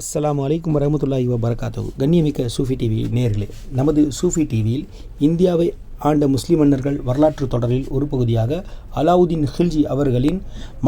அஸ்லாம் அலைக்கும் வரமத்துல்லாஹி வபரகாத்தோ கண்ணியமிக்க சூஃபி டிவி நேர்களே நமது சூஃபி டிவியில் இந்தியாவை ஆண்ட முஸ்லிம் மன்னர்கள் வரலாற்று தொடரில் ஒரு பகுதியாக அலாவுதீன் ஹில்ஜி அவர்களின்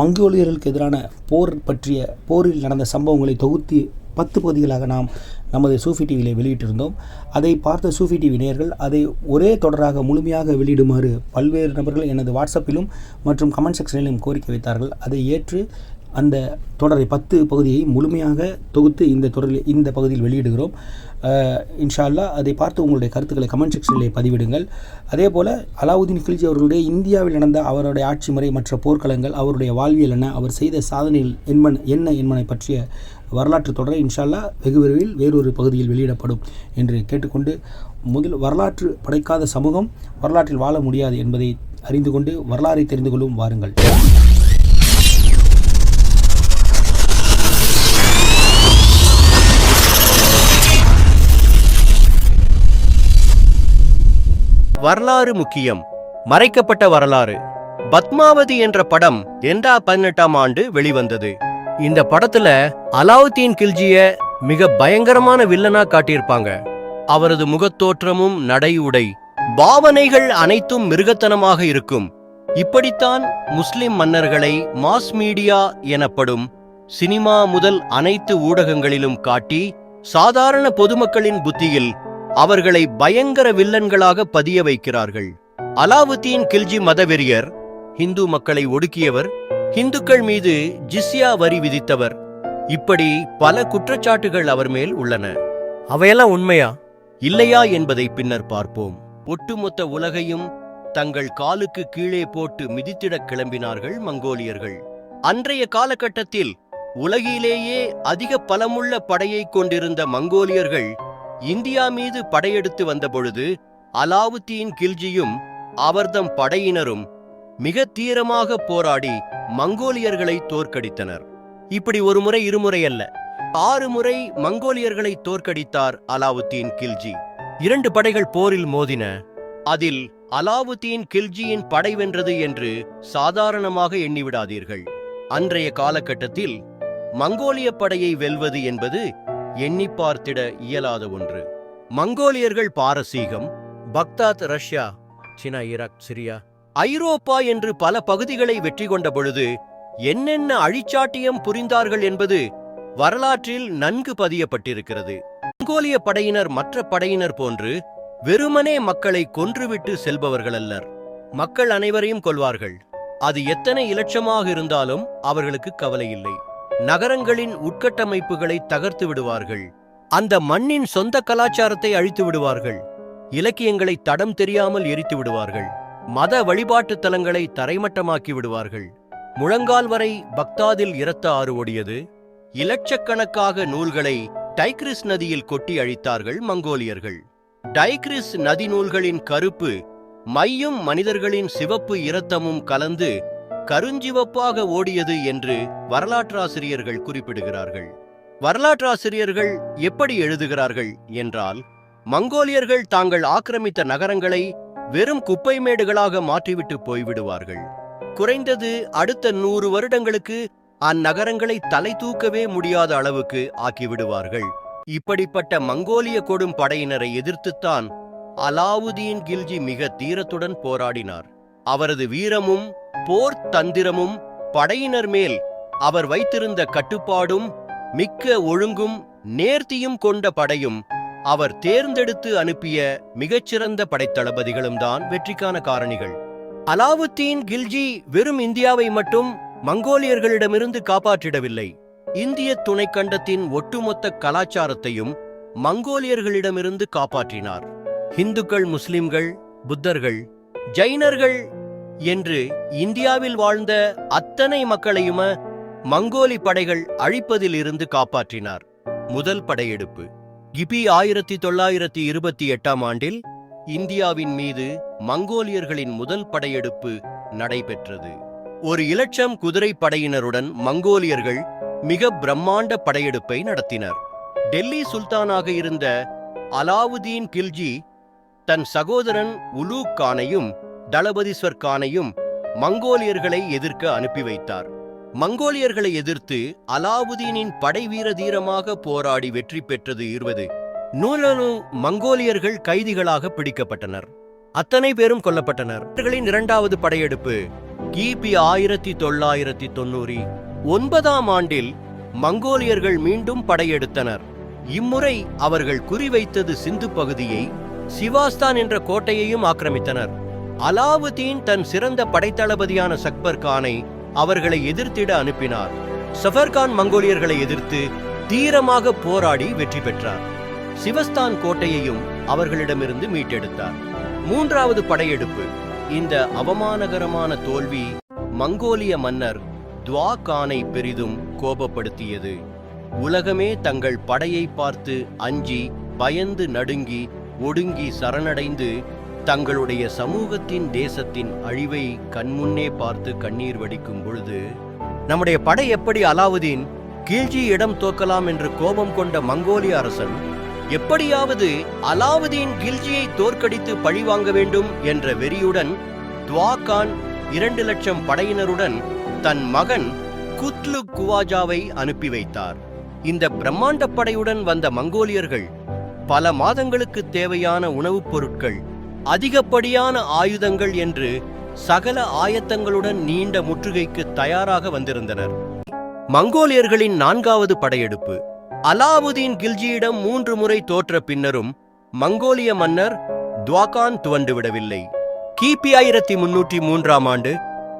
மங்கோலியர்களுக்கு எதிரான போர் பற்றிய போரில் நடந்த சம்பவங்களை தொகுத்து பத்து பகுதிகளாக நாம் நமது சூஃபி டிவியில் வெளியிட்டிருந்தோம். அதை பார்த்த சூஃபி டிவி நேயர்கள் அதை ஒரே தொடராக முழுமையாக வெளியிடுமாறு பல்வேறு நபர்கள் எனது வாட்ஸ்அப்பிலும் மற்றும் கமெண்ட் செக்ஷனிலும் கோரிக்கை வைத்தார்கள். அதை ஏற்று அந்த தொடரை பத்து பகுதியை முழுமையாக தொகுத்து இந்த தொடரில் இந்த பகுதியில் வெளியிடுகிறோம். அஹ், இன்ஷா அதை பார்த்து உங்களுடைய கருத்துக்களை கமெண்ட் செக்ஷனில் பதிவிடுங்கள். அதே போல் அலாவுதீன் கில்ஜி அவர்களுடைய இந்தியாவில் நடந்த அவருடைய ஆட்சி முறை மற்ற போர்க்களங்கள் அவருடைய வாழ்வியல் என்ன அவர் செய்த சாதனைகள் என்பன் என்ன என்பனை பற்றிய வரலாற்று தொடரை இன்ஷால்லா வெகு விரைவில் வேறொரு பகுதியில் வெளியிடப்படும் என்று கேட்டுக்கொண்டு முதல் வரலாற்று படைக்காத சமூகம் வரலாற்றில் வாழ முடியாது என்பதை அறிந்து கொண்டு வரலாறை தெரிந்து கொள்ளும் வாருங்கள். வரலாறு முக்கியம். மறைக்கப்பட்ட வரலாறு. பத்மாவதி என்ற படம் ரெண்டா பதினெட்டாம் ஆண்டு வெளிவந்தது. இந்த படத்துல அலாவுதீன் கில்ஜிய மிக பயங்கரமான வில்லனா காட்டியிருப்பாங்க. அவரது முகத்தோற்றமும் நடை உடை பாவனைகள் அனைத்தும் மிருகத்தனமாக இருக்கும். இப்படித்தான் முஸ்லிம் மன்னர்களை மாஸ் மீடியா எனப்படும் சினிமா முதல் அனைத்து ஊடகங்களிலும் காட்டி சாதாரண பொதுமக்களின் புத்தியில் அவர்களை பயங்கர வில்லன்களாக பதிய வைக்கிறார்கள். அலாவுதீன் கில்ஜி மதவெறியர் இந்து மக்களை ஒடுக்கியவர் இந்துக்கள் மீது ஜிஸ்யா வரி விதித்தவர். இப்படி பல குற்றச்சாட்டுகள் அவர் மேல் உள்ளன. அவையெல்லாம் உண்மையா? இல்லையா என்பதை பின்னர் பார்ப்போம். ஒட்டுமொத்த உலகையும் தங்கள் காலுக்கு கீழே போட்டு மிதித்திடக் கிளம்பினார்கள் மங்கோலியர்கள். அன்றைய காலகட்டத்தில் உலகிலேயே அதிக பலமுள்ள படையைக் கொண்டிருந்த மங்கோலியர்கள் இந்தியா மீது படையெடுத்து வந்தபொழுது அலாவுத்தீன் கில்ஜியும் அவர்தம் படையினரும் மிக தீரமாக போராடி மங்கோலியர்களை தோற்கடித்தனர். இப்படி ஒரு முறை இருமுறை அல்ல ஆறு முறை மங்கோலியர்களை தோற்கடித்தார் அலாவுத்தீன் கில்ஜி. இரண்டு படைகள் போரில் மோதின அதில் அலாவுத்தீன் கில்ஜியின் படை வென்றது என்று சாதாரணமாக எண்ணிவிடாதீர்கள். அன்றைய காலகட்டத்தில் மங்கோலிய படையை வெல்வது என்பது எண்ணி பார்த்திட இயலாத ஒன்று. மங்கோலியர்கள் பாரசீகம் Baghdad Russia China Iraq Syria ஐரோப்பா என்று பல பகுதிகளை வெற்றி கொண்ட பொழுது என்னென்ன அழிச்சாட்டியம் புரிந்தார்கள் என்பது வரலாற்றில் நன்கு பதியப்பட்டிருக்கிறது. மங்கோலிய படையினர் மற்ற படையினர் போன்று வெறுமனே மக்களை கொன்றுவிட்டு செல்பவர்கள் அல்லர் மக்கள் அனைவரையும் கொள்வார்கள் அது எத்தனை இலட்சமாக இருந்தாலும் அவர்களுக்கு கவலை இல்லை. நகரங்களின் உட்கட்டமைப்புகளை தகர்த்து விடுவார்கள். அந்த மண்ணின் சொந்த கலாச்சாரத்தை அழித்து விடுவார்கள். இலக்கியங்களை தடம் தெரியாமல் எரித்து விடுவார்கள். மத வழிபாட்டு தலங்களை தரைமட்டமாக்கி விடுவார்கள். முழங்கால் வரை பக்தாதில் இரத்த ஆறு ஓடியது. இலட்சக்கணக்காக நூல்களை டைக்ரிஸ் நதியில் கொட்டி அழித்தார்கள் மங்கோலியர்கள். டைக்ரிஸ் நதி நூல்களின் கருப்பு மையும் மனிதர்களின் சிவப்பு இரத்தமும் கலந்து கருஞ்சிவப்பாக ஓடியது என்று வரலாற்றாசிரியர்கள் குறிப்பிடுகிறார்கள். வரலாற்றாசிரியர்கள் எப்படி எழுதுகிறார்கள் என்றால் மங்கோலியர்கள் தாங்கள் ஆக்கிரமித்த நகரங்களை வெறும் குப்பை மேடுகளாக மாற்றிவிட்டு போய்விடுவார்கள். குறைந்தது அடுத்த நூறு வருடங்களுக்கு அந்நகரங்களை தலை தூக்கவே முடியாத அளவுக்கு ஆக்கிவிடுவார்கள். இப்படிப்பட்ட மங்கோலிய கொடும் படையினரை எதிர்த்துத்தான் அலாவுதீன் கில்ஜி மிக தீரத்துடன் போராடினார். அவரது வீரமும் போர் தந்திரமும் படையினர் மேல் அவர் வைத்திருந்த கட்டுப்பாடும் மிக்க ஒழுங்கும் நேர்த்தியும் கொண்ட படையும் அவர் தேர்ந்தெடுத்து அனுப்பிய மிகச்சிறந்த படைத்தளபதிகளும் தான் வெற்றிக்கான காரணிகள். அலாவுத்தீன் கில்ஜி வெறும் இந்தியாவை மட்டும் மங்கோலியர்களிடமிருந்து காப்பாற்றிடவில்லை. இந்திய துணைக்கண்டத்தின் ஒட்டுமொத்த கலாச்சாரத்தையும் மங்கோலியர்களிடமிருந்து காப்பாற்றினார். இந்துக்கள் முஸ்லிம்கள் புத்தர்கள் ஜைனர்கள் என்று இந்தியாவில் வாழ்ந்த அத்தனை மக்களையும மங்கோலி படைகள் அழிப்பதிலிருந்து காப்பாற்றினார். முதல் படையெடுப்பு கிபி ஆயிரத்தி தொள்ளாயிரத்தி இருபத்தி எட்டாம் ஆண்டில் இந்தியாவின் மீது மங்கோலியர்களின் முதல் படையெடுப்பு நடைபெற்றது. ஒரு இலட்சம் குதிரை படையினருடன் மங்கோலியர்கள் மிக பிரம்மாண்ட படையெடுப்பை நடத்தினர். டெல்லி சுல்தானாக இருந்த அலாவுதீன் கில்ஜி தன் சகோதரன் உலூக் கானையும் தளபதீஸ்வர் கானையும் மங்கோலியர்களை எதிர்க்க அனுப்பி வைத்தார். மங்கோலியர்களை எதிர்த்து அலாவுதீனின் படை வீர தீரமாக போராடி வெற்றி பெற்றது இருவது நூலனு மங்கோலியர்கள் கைதிகளாக பிடிக்கப்பட்டனர். அத்தனை பேரும் கொல்லப்பட்டனர். இவர்களின் இரண்டாவது படையெடுப்பு கிபி ஆயிரத்தி தொள்ளாயிரத்தி தொண்ணூறு. ஒன்பதாம் ஆண்டில் மங்கோலியர்கள் மீண்டும் படையெடுத்தனர். இம்முறை அவர்கள் குறிவைத்தது சிந்து பகுதியை சிவாஸ்தான் என்ற கோட்டையையும் ஆக்கிரமித்தனர். அலாவுதீன் தன் சிறந்த படைத்தளபதியான சக்பர் கானை அவர்களை எதிர்த்திட அனுப்பினார். சஃபர்கான் மங்கோலியர்களை எதிர்த்து தீரமாக போராடி வெற்றி பெற்றார். சிவஸ்தான் கோட்டையையும் அவர்களிடமிருந்து மீட்டெடுத்தார். மூன்றாவது படையெடுப்பு இந்த அவமானகரமான தோல்வி மங்கோலிய மன்னர் துவா கானை பெரிதும் கோபப்படுத்தியது. உலகமே தங்கள் படையை பார்த்து அஞ்சி பயந்து நடுங்கி ஒடுங்கி சரணடைந்து தங்களுடைய சமூகத்தின் தேசத்தின் அழிவை கண்முன்னே பார்த்து கண்ணீர் வடிக்கும் பொழுது நம்முடைய படை எப்படி அலாவுதீன்? கீழ்ஜி இடம் தோக்கலாம் என்று கோபம் கொண்ட மங்கோலிய அரசன் எப்படியாவது அலாவுதீன் கில்ஜியை தோற்கடித்து பழிவாங்க வேண்டும் என்ற வெறியுடன் துவாகான் இரண்டு லட்சம் படையினருடன் தன் மகன் குத்லு குவாஜாவை அனுப்பி வைத்தார். இந்த பிரம்மாண்ட படையுடன் வந்த மங்கோலியர்கள் பல மாதங்களுக்கு தேவையான உணவுப் பொருட்கள் அதிகப்படியான ஆயுதங்கள் என்று சகல ஆயத்தங்களுடன் நீண்ட முற்றுகைக்கு தயாராக வந்திருந்தனர். மங்கோலியர்களின் நான்காவது படையெடுப்பு. அலாவுதீன் கில்ஜியிடம் மூன்று முறை தோற்ற பின்னரும் மங்கோலிய மன்னர் துவாகான் துவண்டுவிடவில்லை. கிபி ஆயிரத்தி முன்னூற்றி மூன்றாம் ஆண்டு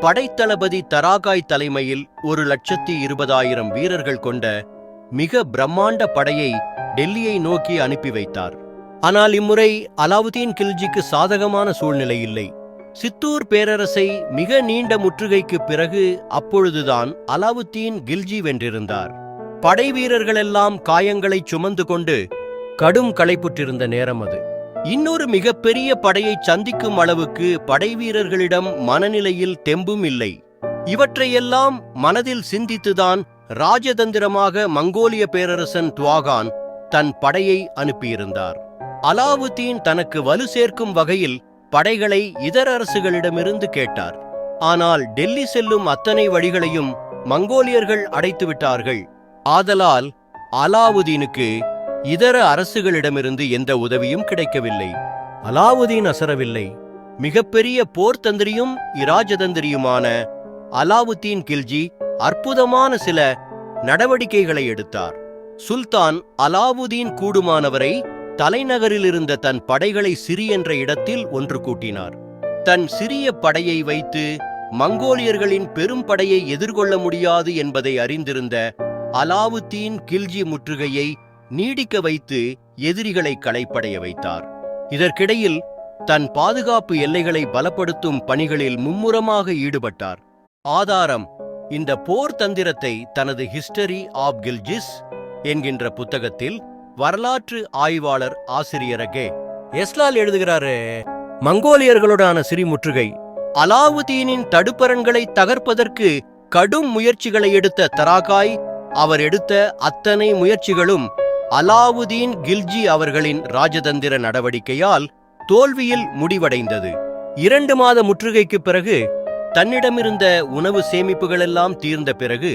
படைத்தளபதி தராகாய் தலைமையில் ஒரு லட்சத்தி இருபதாயிரம் வீரர்கள் கொண்ட மிக பிரம்மாண்ட படையை டெல்லியை நோக்கி அனுப்பி வைத்தார். ஆனால் இம்முறை அலாவுதீன் கில்ஜிக்கு சாதகமான சூழ்நிலை இல்லை. சித்தூர் பேரரசை மிக நீண்ட முற்றுகைக்கு பிறகு அப்பொழுதுதான் அலாவுத்தீன் கில்ஜி வென்றிருந்தார். படை வீரர்களெல்லாம் காயங்களை சுமந்து கொண்டு கடும் களைப்புற்றிருந்த நேரம் அது. இன்னொரு மிகப்பெரிய படையை சந்திக்கும் அளவுக்கு படை வீரர்களிடம் மனநிலையில் தெம்பும் இல்லை. இவற்றையெல்லாம் மனதில் சிந்தித்துதான் ராஜதந்திரமாக மங்கோலிய பேரரசன் துவாகான் தன் படையை அனுப்பியிருந்தார். அலாவுத்தீன் தனக்கு வலு சேர்க்கும் வகையில் படைகளை இதர அரசுகளிடமிருந்து கேட்டார். ஆனால் டெல்லி செல்லும் அத்தனை வழிகளையும் மங்கோலியர்கள் அடைத்துவிட்டார்கள் ஆதலால் அலாவுதீனுக்கு இதர அரசுகளிடமிருந்து எந்த உதவியும் கிடைக்கவில்லை. அலாவுதீன் அசரவில்லை. மிகப்பெரிய போர் தந்திரியும் இராஜதந்திரியுமான அலாவுத்தீன் கில்ஜி அற்புதமான சில நடவடிக்கைகளை எடுத்தார். சுல்தான் அலாவுதீன் கூடுமானவரை தலைநகரில் இருந்த தன் படைகளை சிறி என்ற இடத்தில் ஒன்று கூட்டினார். தன் சிறிய படையை வைத்து மங்கோலியர்களின் பெரும் படையை எதிர்கொள்ள முடியாது என்பதை அறிந்திருந்த அலாவுத்தீன் கில்ஜி முற்றுகையை நீடிக்க வைத்து எதிரிகளை களைப்படைய வைத்தார். இதற்கிடையில் தன் பாதுகாப்பு எல்லைகளை பலப்படுத்தும் பணிகளில் மும்முரமாக ஈடுபட்டார். ஆதாரம் இந்த போர் தந்திரத்தை தனது ஹிஸ்டரி ஆப் கில்ஜிஸ் என்கின்ற புத்தகத்தில் வரலாற்று ஆய்வாளர் ஆசிரியரகே. எஸ்லால் எழுதுகிறாரு மங்கோலியர்களுடான சிறிமுற்றுகை. அலாவுதீனின் தடுப்பரண்களை தகர்ப்பதற்கு கடும் முயற்சிகளை எடுத்த தராகாய் அவர் எடுத்த அத்தனை முயற்சிகளும் அலாவுதீன் கில்ஜி அவர்களின் ராஜதந்திர நடவடிக்கையால் தோல்வியில் முடிவடைந்தது. இரண்டு மாத முற்றுகைக்கு பிறகு தன்னிடமிருந்த உணவு சேமிப்புகளெல்லாம் தீர்ந்த பிறகு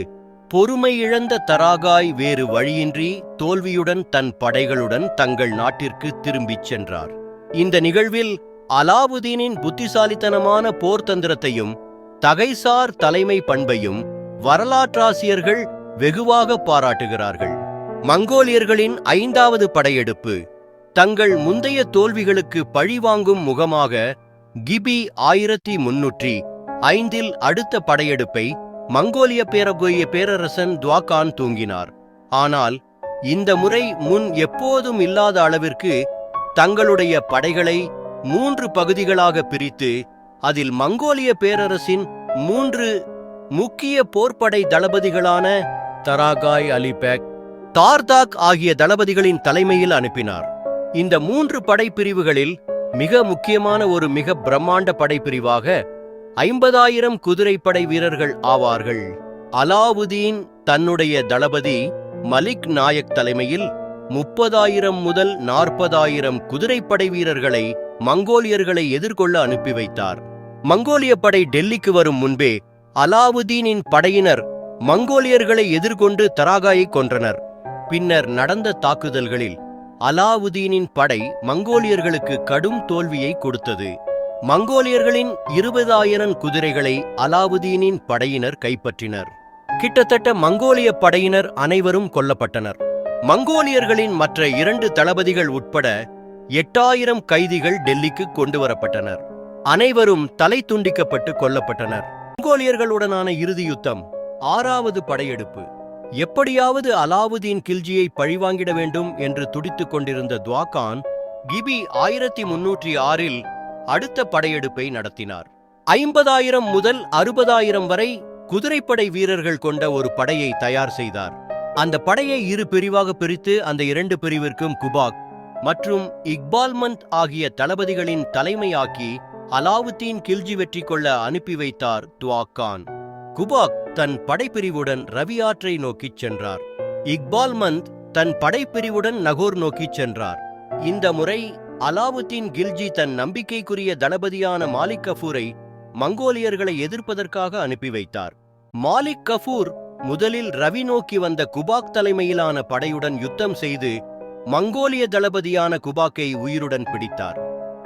பொறுமை இழந்த தராகாய் வேறு வழியின்றி தோல்வியுடன் தன் படைகளுடன் தங்கள் நாட்டிற்கு திரும்பிச் சென்றார். இந்த நிகழ்வில் அலாவுதீனின் புத்திசாலித்தனமான போர் தந்திரத்தையும் தகைசார் தலைமை பண்பையும் வரலாற்றாசிரியர்கள் வெகுவாக பாராட்டுகிறார்கள். மங்கோலியர்களின் ஐந்தாவது படையெடுப்பு தங்கள் முந்தைய தோல்விகளுக்கு பழிவாங்கும் முகமாக கிபி ஆயிரத்தி முன்னூற்றி ஐந்தில் அடுத்த படையெடுப்பை மங்கோலிய பேரகோய பேரரசன் துவாகான் தூங்கினார். ஆனால் இந்த முறை முன் எப்போதும் இல்லாத அளவிற்கு தங்களுடைய படைகளை மூன்று பகுதிகளாக பிரித்து அதில் மங்கோலிய பேரரசின் மூன்று முக்கிய போர்ப்படை தளபதிகளான தராகாய் அலிபேக் தார்தாக் ஆகிய தளபதிகளின் தலைமையில் அனுப்பினார். இந்த மூன்று படைப்பிரிவுகளில் மிக முக்கியமான ஒரு மிக பிரம்மாண்ட படைப்பிரிவாக ஐம்பதாயிரம் குதிரைப்படை வீரர்கள் ஆவார்கள். அலாவுதீன் தன்னுடைய தளபதி மலிக் நாயக் தலைமையில் முப்பதாயிரம் முதல் நாற்பதாயிரம் குதிரைப்படை வீரர்களை மங்கோலியர்களை எதிர்கொள்ள அனுப்பி வைத்தார். மங்கோலிய படை டெல்லிக்கு வரும் முன்பே அலாவுதீனின் படையினர் மங்கோலியர்களை எதிர்கொண்டு தராகாயை கொன்றனர். பின்னர் நடந்த தாக்குதல்களில் அலாவுதீனின் படை மங்கோலியர்களுக்கு கடும் தோல்வியை கொடுத்தது. மங்கோலியர்களின் இருபதாயிரம் குதிரைகளை அலாவுதீனின் படையினர் கைப்பற்றினர். கிட்டத்தட்ட மங்கோலிய படையினர் அனைவரும் கொல்லப்பட்டனர். மங்கோலியர்களின் மற்ற இரண்டு தளபதிகள் உட்பட எட்டாயிரம் கைதிகள் டெல்லிக்கு கொண்டுவரப்பட்டனர். அனைவரும் தலை துண்டிக்கப்பட்டு கொல்லப்பட்டனர். மங்கோலியர்களுடனான இறுதி யுத்தம் ஆறாவது படையெடுப்பு. எப்படியாவது அலாவுதீன் கில்ஜியை பழிவாங்கிட வேண்டும் என்று துடித்துக் கொண்டிருந்த துவாகான் கிபி ஆயிரத்தி முன்னூற்றி ஆறில் அடுத்த படையெடுப்பை நடத்தினார். ஐம்பதாயிரம் முதல் அறுபதாயிரம் வரை குதிரைப்படை வீரர்கள் கொண்ட ஒரு படையை தயார் செய்தார். அந்த படையை இரு பிரிவாக பிரித்து அந்த இரண்டு பிரிவிற்கும் குபாக் மற்றும் இக்பால்மந்த் ஆகிய தளபதிகளின் தலைமையாக்கி அலாவுத்தீன் கில்ஜி வெற்றி கொள்ள அனுப்பி வைத்தார் துவாக்கான் குபாக் தன் படைப்பிரிவுடன் ரவியாற்றை நோக்கிச் சென்றார். இக்பால்மந்த் தன் படைப்பிரிவுடன் நகோர் நோக்கிச் சென்றார். இந்த முறை அலாவுத்தீன் கில்ஜி தன் நம்பிக்கைக்குரிய தளபதியான மாலிக் கஃபூரை மங்கோலியர்களை எதிர்ப்பதற்காக அனுப்பி வைத்தார். மாலிக் கஃபூர் முதலில் ரவி நோக்கி வந்த குபாக் தலைமையிலான படையுடன் யுத்தம் செய்து மங்கோலிய தளபதியான குபாக்கை உயிருடன் பிடித்தார்.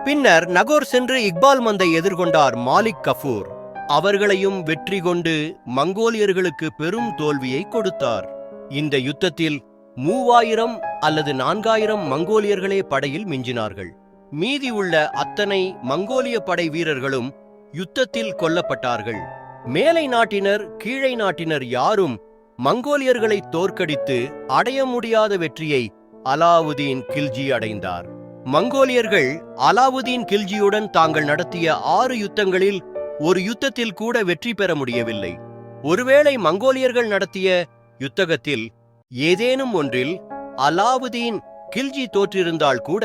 பின்னர் நகோர் சென்று இக்பால் மந்தை எதிர்கொண்டார் மாலிக் கஃபூர். அவர்களையும் வெற்றி கொண்டு மங்கோலியர்களுக்கு பெரும் தோல்வியை கொடுத்தார். இந்த யுத்தத்தில் மூவாயிரம் அல்லது நான்காயிரம் மங்கோலியர்களே படையில் மிஞ்சினார்கள். மீதி உள்ள அத்தனை மங்கோலிய படை வீரர்களும் யுத்தத்தில் கொல்லப்பட்டார்கள். மேலை நாட்டினர் கீழை நாட்டினர் யாரும் மங்கோலியர்களை தோற்கடித்து அடைய முடியாத வெற்றியை அலாவுதீன் கில்ஜி அடைந்தார். மங்கோலியர்கள் அலாவுதீன் கில்ஜியுடன் தாங்கள் நடத்திய ஆறு யுத்தங்களில் ஒரு யுத்தத்தில் கூட வெற்றி பெற முடியவில்லை. ஒருவேளை மங்கோலியர்கள் நடத்திய யுத்தகத்தில் ஏதேனும் ஒன்றில் அலாவுதீன் கில்ஜி தோற்றிருந்தால் கூட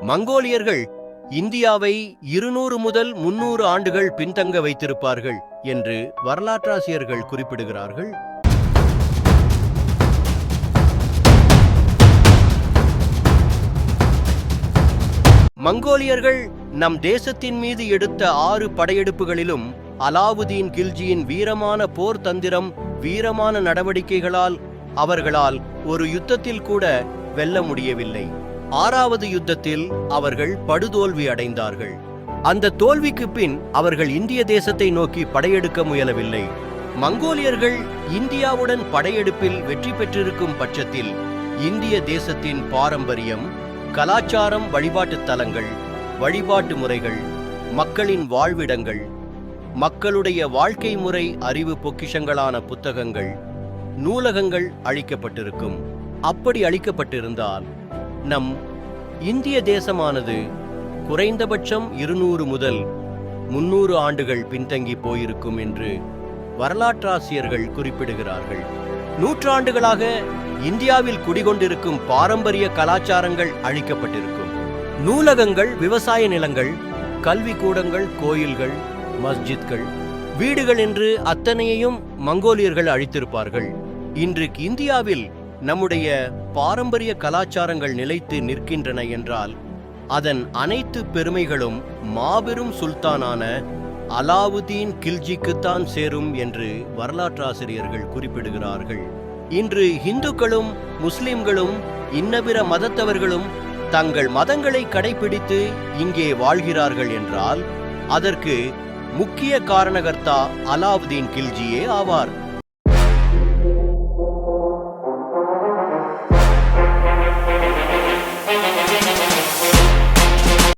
மங்கோலியர்கள் இந்தியாவை இருநூறு முதல் முன்னூறு ஆண்டுகள் பின்தங்க வைத்திருப்பார்கள் என்று வரலாற்றாசிரியர்கள் குறிப்பிடுகிறார்கள். மங்கோலியர்கள் நம் தேசத்தின் மீது எடுத்த ஆறு படையெடுப்புகளிலும் அலாவுதீன் கில்ஜியின் வீரமான போர் தந்திரம் வீரமான நடவடிக்கைகளால் அவர்களால் ஒரு யுத்தத்தில் கூட வெல்ல முடியவில்லை. ஆறாவது யுத்தத்தில் அவர்கள் படுதோல்வி அடைந்தார்கள். அந்த தோல்விக்கு பின் அவர்கள் இந்திய தேசத்தை நோக்கி படையெடுக்க முயலவில்லை. மங்கோலியர்கள் இந்தியாவுடன் படையெடுப்பில் வெற்றி பெற்றிருக்கும் பட்சத்தில் இந்திய தேசத்தின் பாரம்பரியம் கலாச்சாரம் வழிபாட்டுத் தலங்கள் வழிபாட்டு முறைகள் மக்களின் வாழ்விடங்கள் மக்களுடைய வாழ்க்கை முறை அறிவு பொக்கிஷங்களான புத்தகங்கள் நூலகங்கள் அழிக்கப்பட்டிருக்கும். அப்படி அழிக்கப்பட்டிருந்தால் நம் இந்திய தேசமானது குறைந்தபட்சம் இருநூறு முதல் முன்னூறு ஆண்டுகள் பின்தங்கி போயிருக்கும் என்று வரலாற்றாசிரியர்கள் குறிப்பிடுகிறார்கள். நூற்றாண்டுகளாக இந்தியாவில் குடிகொண்டிருக்கும் பாரம்பரிய கலாச்சாரங்கள் அழிக்கப்பட்டிருக்கும். நூலகங்கள் விவசாய நிலங்கள் கல்வி கூடங்கள் கோயில்கள் மஸ்ஜித்கள் வீடுகள் என்று அத்தனையையும் மங்கோலியர்கள் அழித்திருப்பார்கள். இன்றைக்கு இந்தியாவில் நம்முடைய பாரம்பரிய கலாச்சாரங்கள் நிலைத்து நிற்கின்றன என்றால் அதன் அனைத்து பெருமைகளும் மாபெரும் சுல்தானான அலாவுதீன் கில்ஜிக்குத்தான் சேரும் என்று வரலாற்றாசிரியர்கள் குறிப்பிடுகிறார்கள். இன்று இந்துக்களும் முஸ்லிம்களும் இன்னபிற மதத்தவர்களும் தங்கள் மதங்களை கடைபிடித்து இங்கே வாழ்கிறார்கள் என்றால் அதற்கு முக்கிய காரணகர்த்தா அலாவுதீன் கில்ஜியே ஆவார்.